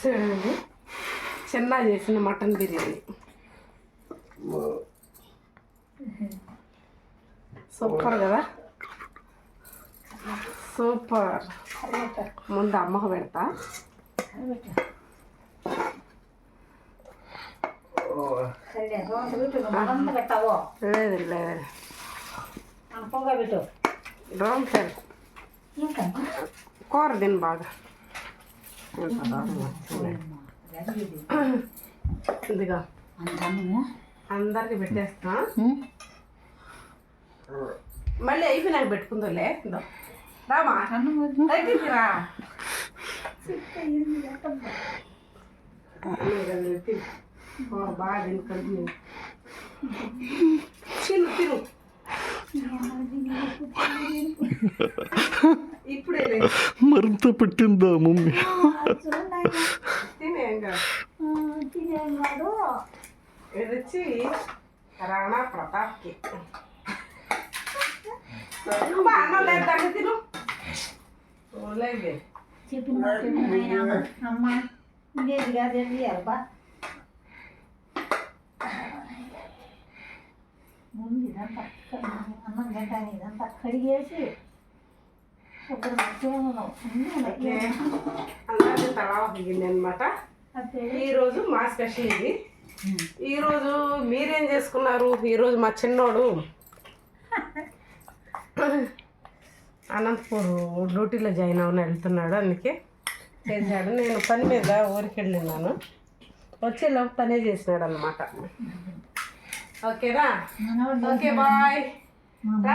చూడండి చిన్న చేసిన మటన్ బిర్యానీ సూపర్ కదా సూపర్ ముందు అమ్మకు పెడతా పెట్టావో లేదు లేదు పొగ పెట్టు రోమ్ సరే ఇంకా కూర తిని బాగా ఎంత దారుణం వచ్చింది. ఇదిగో. అందరికి పెట్టేస్తా మళ్ళీ పెట్టుకుందోలే. రామా? రా. బాగా తిను. కడుపు తిను. తిను ఇప్పుడే లేదు మరింత పెట్టిందా మమ్మీ? తినేంగా తినేవాడు ఇది వచ్చి రాణా ప్రతాప్కి అమ్మా, అన్నం లేదు దాన్ని తిను లేదు చెప్పిన అమ్మ ఇదేది కాదండి అబ్బా ముందు ఇదంతా అన్నం గంటని ఇదంతా కడిగేసి ఒక ఓకే అందరికీ తలా దిగింది అనమాట ఈరోజు మా స్పెషల్ ఇది. ఈరోజు మీరేం చేసుకున్నారు? ఈరోజు మా చిన్నోడు అనంతపూర్ డ్యూటీలో జాయిన్ అవని వెళ్తున్నాడు. అందుకే చేశాడు నేను పని మీద ఊరికి వెళ్ళినాను వచ్చేలోపు పనే చేసినాడు అనమాట ఓకేనా? Okay bye.